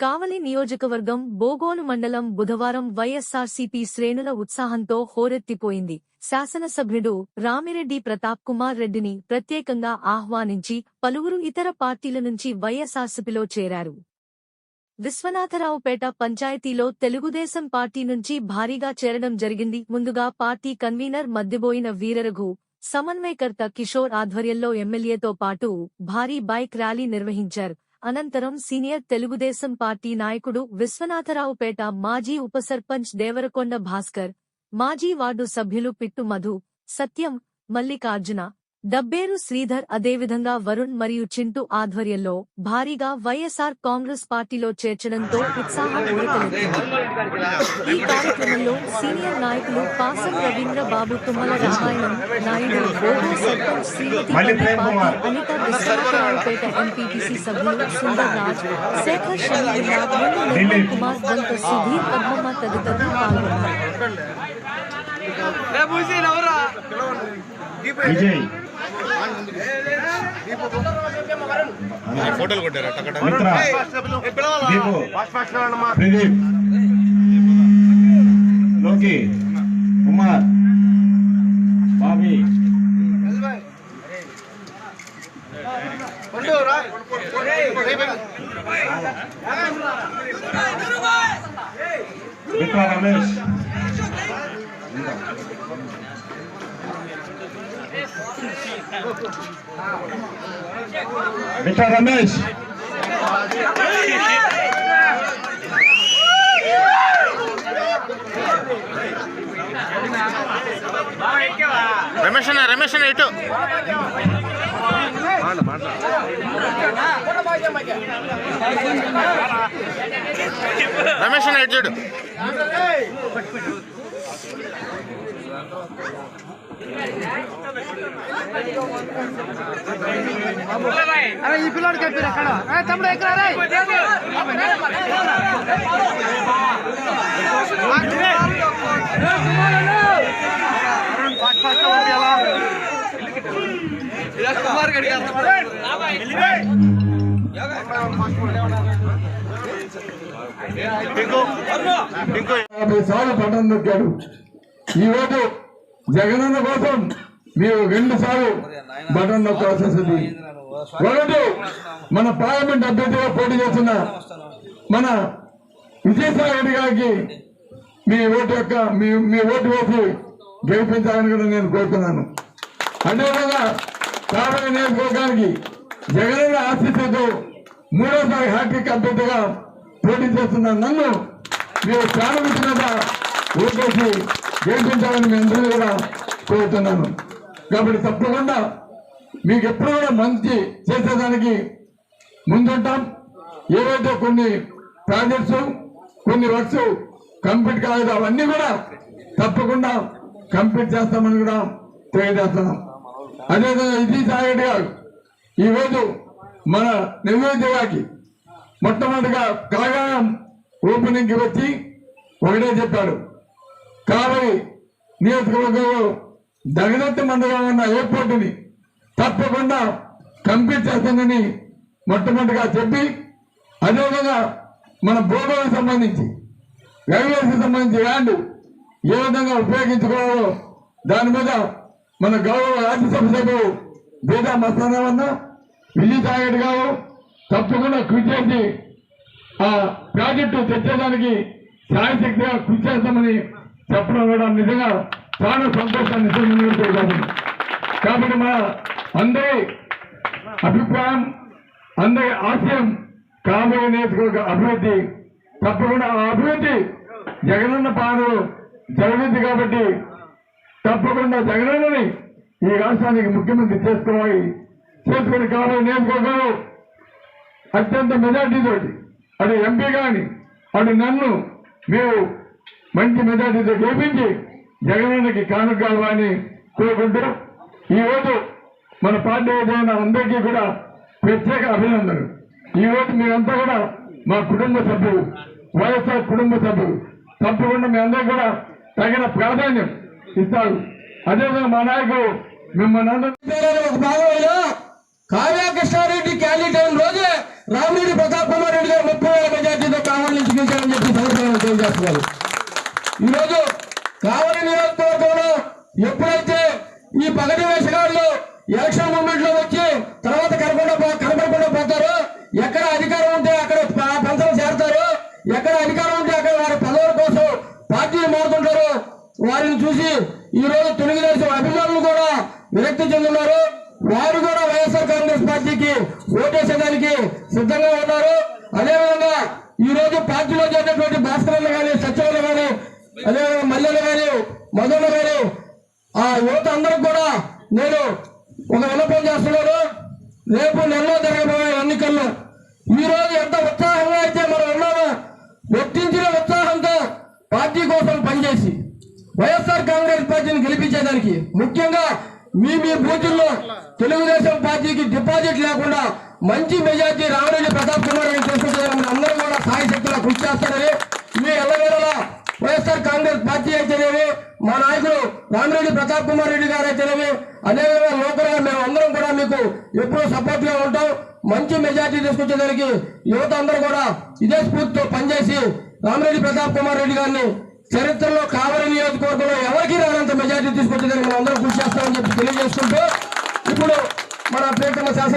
కావలి నియోజకవర్గం బోగోలు మండలం బుధవారం వైఎస్సార్సీపీ శ్రేణుల ఉత్సాహంతో హోరెత్తిపోయింది. శాసనసభ్యుడు రామిరెడ్డి ప్రతాప్ కుమార్ రెడ్డిని ప్రత్యేకంగా ఆహ్వానించి పలువురు ఇతర పార్టీల నుంచి వైఎస్సార్సీపీలో చేరారు. విశ్వనాథరావుపేట పంచాయతీలో తెలుగుదేశం పార్టీ నుంచి భారీగా చేరడం జరిగింది. ముందుగా పార్టీ కన్వీనర్ మద్దిబోయిన వీరరఘు సమన్వయకర్త కిషోర్ ఆధ్వర్యంలో ఎమ్మెల్యేతో పాటు భారీ బైక్ ర్యాలీ నిర్వహించారు. అనంతరం సీనియర్ తెలుగుదేశం పార్టీ నాయకుడు విశ్వనాథరావుపేట మాజీ ఉప సర్పంచ్ దేవరకొండ భాస్కర్ మాజీ వార్డు సభ్యులు పిట్టు మధు సత్యం మల్లికార్జున డబ్బేరు శ్రీధర్ అదేవిధంగా వరుణ్ మరియు చింటూ ఆధ్వర్యంలో భారీగా వైఎస్ఆర్ కాంగ్రెస్ పార్టీలో చేర్చడంతో ఉత్సాహం ఉరకలెత్తింది ఈ కార్యక్రమంలో సీనియర్ నాయకులు పాసం రవీంద్ర బాబు తుమ్మల రామాయణం నాయుడు బోగు సర్పంచ్ శ్రీమతి పార్టీ. అనిత విశ్వనాథరావుపేట ఎంపీటీసీ సభ్యులు సుందర్ రాజ్ శేఖర్ షమీల్లా నిర్మల్ కుమార్ దంత సుధీర్ పద్మమ్మ తదితరులు పాల్గొన్నారు. విజయ్. ఫోటోలు కొట్టారా? ప్రదీప్. లోకి. కుమార్. బాబీ. మిత్ర రమేష్. మిత్ర రమేష్ రమేష్ అన్న రమేష్ అన్న ఇటు. రమేష్ అన్న ఇటు చూడు. అరే ఈ పిల్లోడు కప్పిరు అక్కడ ఏ తమ్ముడు ఎక్కడ? రే యాభై సార్లు పట్టణం నొక్కాడు. ఈ రోజు జగనన్న కోసం మీరు రెండు సార్లు బటన్ నొక్కాల్సి వస్తుంది ఒకటి మన పార్లమెంట్ అభ్యర్థిగా పోటీ చేస్తున్న మన విజయసాయి రెడ్డి గారికి మీ ఓటు యొక్క మీ మీ ఓటు వేసి గెలిపించాలని కూడా నేను కోరుతున్నాను. అదేవిధంగా కాబోయే నియోజకవర్గానికి జగనన్న ఆశీస్సుతో మూడోసారి హ్యాట్రిక్ అభ్యర్థిగా పోటీ చేస్తున్న నన్ను మీరు ప్రారంభించినగా ఓటేసి గెలిపించాలని మీ అందరూ కూడా కోరుతున్నాను. కాబట్టి తప్పకుండా మీకు ఎప్పుడు కూడా మంచి చేసేదానికి ముందుంటాం. ఏవైతే కొన్ని ప్రాజెక్ట్స్ కొన్ని వర్క్స్ కంప్లీట్ కాలేదు అవన్నీ కూడా తప్పకుండా కంప్లీట్ చేస్తామని కూడా తెలియజేస్తున్నాం. అదేవిధంగా ఇది సాగరెడ్డి గారు ఈరోజు మన నివేదికకి మొట్టమొదటిగా కాగాయం ఓపెనింగ్ వచ్చి ఒకటే చెప్పాడు. కావలి నియోజకవర్గంలో దగదత్తి మండలం ఉన్న ఎయిర్పోర్టుని తప్పకుండా కంప్లీట్ చేస్తానని మొట్టమొదటిగా చెప్పి అదేవిధంగా మన భూగోళకు సంబంధించి రైల్వేస్కి సంబంధించి ల్యాండ్ ఏ విధంగా ఉపయోగించుకోవాలో దాని మీద మన గౌరవ రాజ్యసభ సభ్యులు బీదా మస్తానవన్న విజయ్ తాగడ్ గారు తప్పకుండా కృషి చేసి ఆ ప్రాజెక్టు తెచ్చేదానికి సాయశక్తిగా కృషి చేస్తామని చెప్పడం కూడా నిజంగా చాలా సంతోషాన్ని ఇస్తుంది కాబట్టి మన అందరి అభిప్రాయం అందరి ఆశయం కాబోయే నియోజకవర్గ అభివృద్ధి తప్పకుండా ఆ అభివృద్ధి జగనన్న పాలనలో జరిగింది కాబట్టి తప్పకుండా జగనన్నని ఈ రాష్ట్రానికి ముఖ్యమంత్రి చేసుకోవాలి. చేసుకుని కాబోయే నియోజకవర్గంలో అత్యంత మెజార్టీ తోటి అటు ఎంపీ కానీ అటు నన్ను మీరు మంచి మెజార్టీతో గెలిపించి జగనన్నకి కానుకాలని కోరుకుంటూ ఈరోజు మన పార్టీ ఏదైనా అందరికీ కూడా ప్రత్యేక అభినందనలు. ఈరోజు మీరంతా కూడా మా కుటుంబ సభ్యులు వైఎస్ఆర్ కుటుంబ సభ్యులు తప్పకుండా మీ అందరూ కూడా తగిన ప్రాధాన్యం ఇస్తారు. అదేవిధంగా మా నాయకుడు మిమ్మల్ని అందరూ ఒక భాగమైన కావ్య క్యాండిడేట్ అయిన రోజే రామిరెడ్డి ప్రతాప్ కుమార్ రెడ్డి గారు ముప్పై వేల మెజార్టీతో మెజార్టీ మనం తెలియజేస్తున్నారు. ఈరోజు కావలి నియోజకవర్గంలో ఎప్పుడైతే ఈ పగటి వేషగాళ్ళు ఎలక్షన్ మూమెంట్లో వచ్చి తర్వాత కనపడకుండా కనపడకుండా పోతారు ఎక్కడ అధికారం ఉంటే అక్కడ పంచలు చేరతారు ఎక్కడ అధికారం ఉంటే అక్కడ వారి పదవుల కోసం పార్టీలు మారుతుంటారు వారిని చూసి ఈ రోజు తెలుగుదేశం అభిమానులు కూడా విరక్తి చెందున్నారు. వారు కూడా వైఎస్ఆర్ కాంగ్రెస్ పార్టీకి ఓటేసేదానికి సిద్ధంగా ఉన్నారు. అదే అదేవిధంగా మల్లెలు గాని మధులు గాని ఆ యువత అందరికి కూడా నేను ఒక విన్నపం చేస్తున్నాను. రేపు నెలలో జరగబోయే ఎన్నికల్లో ఈ రోజు ఎంత ఉత్సాహంగా అయితే మనం ఉన్నామో వ్యక్తించిన ఉత్సాహంతో పార్టీ కోసం పనిచేసి వైఎస్ఆర్ కాంగ్రెస్ పార్టీని గెలిపించేదానికి ముఖ్యంగా మీ మీ బూతుల్లో తెలుగుదేశం పార్టీకి డిపాజిట్ లేకుండా మంచి మెజార్టీ రామరెడ్డి ప్రతాప్ కుమార్ గారిని తీసుకుంటే అందరూ కూడా సాయశక్తిగా కృషి చేస్తారని పామిరెడ్డి ప్రతాప్ కుమార్ రెడ్డి గారు అయితేనేమి అదేవిధంగా లోపల మేము అందరం కూడా మీకు ఎప్పుడూ సపోర్ట్గా ఉంటాం. మంచి మెజార్టీ తీసుకొచ్చేదానికి యువత అందరూ కూడా ఇదే స్ఫూర్తితో పనిచేసి రామిరెడ్డి ప్రతాప్ కుమార్ రెడ్డి గారిని చరిత్రలో కావలి నియోజకవర్గంలో ఎవరికి రానంత మెజార్టీ తీసుకొచ్చేదానికి మనం అందరం కృషి చేస్తామని చెప్పి తెలియజేసుకుంటూ ఇప్పుడు మన ప్రియతమ శాసన